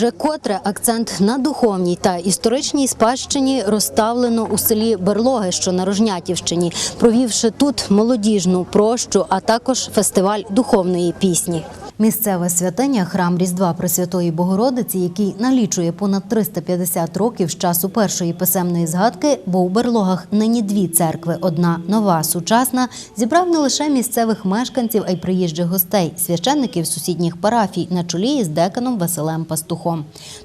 Вже котре акцент на духовній та історичній спадщині розставлено у селі Берлоги, що на Рожнятівщині, провівши тут молодіжну прощу, а також фестиваль духовної пісні. Місцеве святиня храм Різдва Пресвятої Богородиці, який налічує понад 350 років з часу першої писемної згадки, бо у Берлогах нині дві церкви: одна нова, сучасна, зібрав не лише місцевих мешканців, а й приїжджих гостей, священників сусідніх парафій на чолі із деканом Василем Пастухом.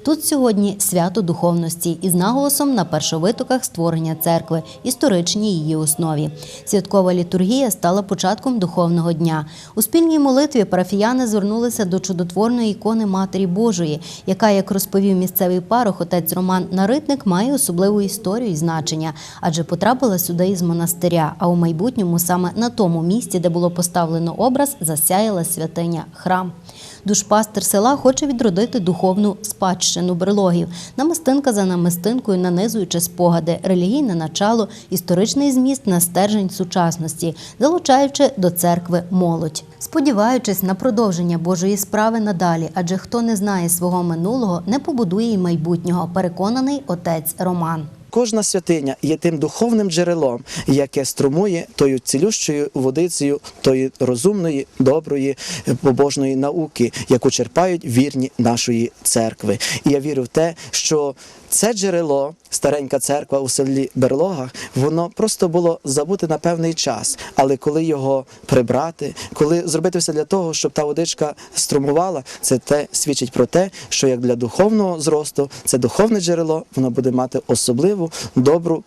Тут сьогодні свято духовності із наголосом на першовитоках створення церкви, історичній її основі. Святкова літургія стала початком духовного дня. У спільній молитві парафіяни звернулися до чудотворної ікони Матері Божої, яка, як розповів місцевий парох, отець Роман Наритник, має особливу історію і значення, адже потрапила сюди із монастиря. А у майбутньому саме на тому місці, де було поставлено образ, засяяла святиня храм. Душпастер села хоче відродити духовну спадщину берлогів. Намистинка за намистинкою, нанизуючи спогади, релігійне начало, історичний зміст на стержень сучасності, залучаючи до церкви молодь. Сподіваючись на продовження Божої справи надалі, адже хто не знає свого минулого, не побудує й майбутнього, переконаний отець Роман. Кожна святиня є тим духовним джерелом, яке струмує тою цілющою водицею тої розумної, доброї, е, побожної науки, яку черпають вірні нашої церкви. І я вірю в те, що це джерело, старенька церква у селі Берлогах, воно просто було забути на певний час. Але коли його прибрати, коли зробити все для того, щоб та водичка струмувала, це те свідчить про те, що як для духовного зросту, це духовне джерело, воно буде мати особливу добру.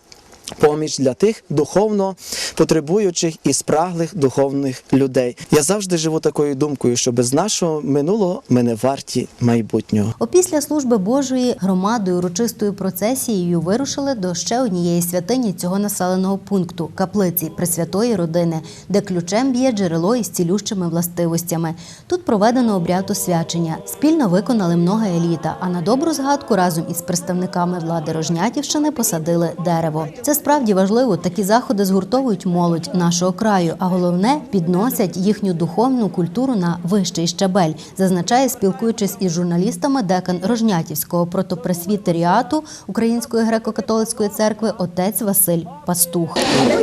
Поміч для тих духовно потребуючих і спраглих духовних людей. Я завжди живу такою думкою, що без нашого минулого ми не варті майбутнього. Опісля служби Божої громадою урочистою процесією вирушили до ще однієї святині цього населеного пункту каплиці Пресвятої родини, де ключем б'є джерело із цілющими властивостями. Тут проведено обряд освячення. Спільно виконали много еліта, а на добру згадку разом із представниками влади Рожнятівщини посадили дерево. Це справді важливо. Такі заходи згуртовують молодь нашого краю, а головне підносять їхню духовну культуру на вищий щабель, зазначає, спілкуючись із журналістами декан Рожнятівського протопресвітеріату Української греко-католицької церкви отець Василь Пастух.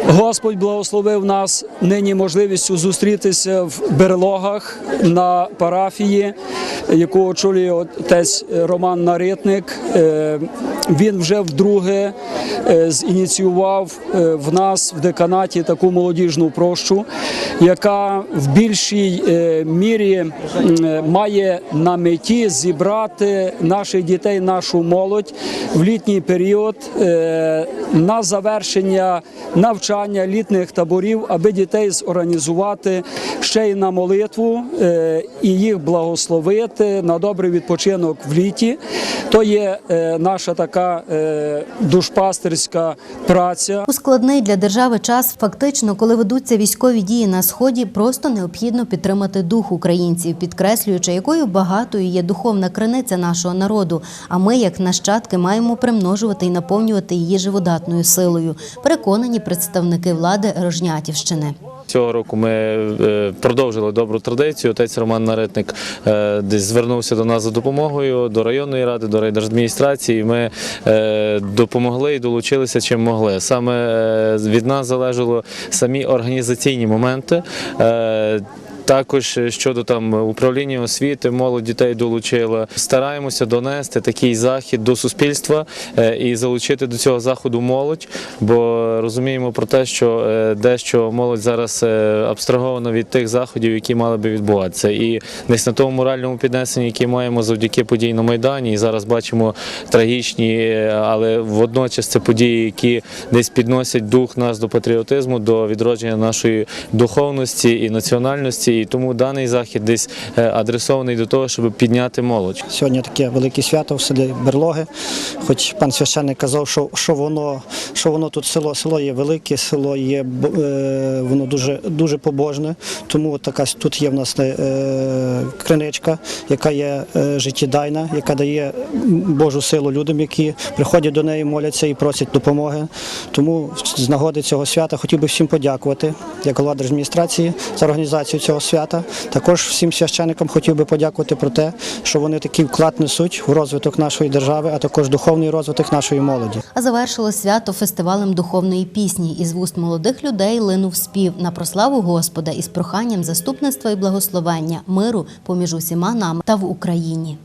Господь благословив нас нині можливістю зустрітися в берлогах на парафії, яку очолює отець Роман Наритник. Е, Він вже вдруге е, зініціював е, в нас в деканаті таку молодіжну прощу, яка в більшій е, мірі е, має на меті зібрати наших дітей, нашу молодь в літній період на завершення навчання літніх таборів, аби дітей зорганізувати ще й на молитву і їх благословити на добрий відпочинок в літі. То є наша така душпастерська праця. У складний для держави час, фактично, коли ведуться військові дії на сході, просто необхідно підтримати дух українців, підкреслюючи, якою багатою є духовна криниця нашого народу. А ми, як нащадки, маємо примножувати і наповнювати її живодатною силою. Переконані представники влади Рожнятівщини. Цього року ми е, продовжили добру традицію. Отець Роман Наретник е, десь звернувся до нас за допомогою до районної ради, до райдержадміністрації. Ми е, допомогли і долучилися чим могли. Саме від нас залежало самі організаційні моменти. Е, також щодо там управління освіти, молодь дітей долучила. Стараємося донести такий захід до суспільства е, і залучити до цього заходу молодь, бо розуміємо про те, що е, дещо молодь зараз е, абстрагована від тих заходів, які мали би відбуватися. І десь на тому моральному піднесенні, яке маємо завдяки подій на Майдані, і зараз бачимо трагічні, е, але водночас це події, які десь підносять дух нас до патріотизму, до відродження нашої духовності і національності. І тому даний захід десь е, адресований до того, щоб підняти молодь. Сьогодні таке велике свято в селі Берлоги. Хоч пан священник казав, що, що воно, що воно тут село, село є велике, село є е, воно дуже, дуже побожне. Тому така тут є в нас е, криничка, яка є життєдайна, яка дає Божу силу людям, які приходять до неї, моляться і просять допомоги. Тому з нагоди цього свята хотів би всім подякувати, як голова адміністрації за організацію цього свята. Також всім священникам хотів би подякувати про те, що вони такий вклад несуть в розвиток нашої держави, а також духовний розвиток нашої молоді. А завершило свято фестивалем духовної пісні. Із вуст молодих людей линув спів на прославу Господа із проханням заступництва і благословення, миру поміж усіма нами та в Україні.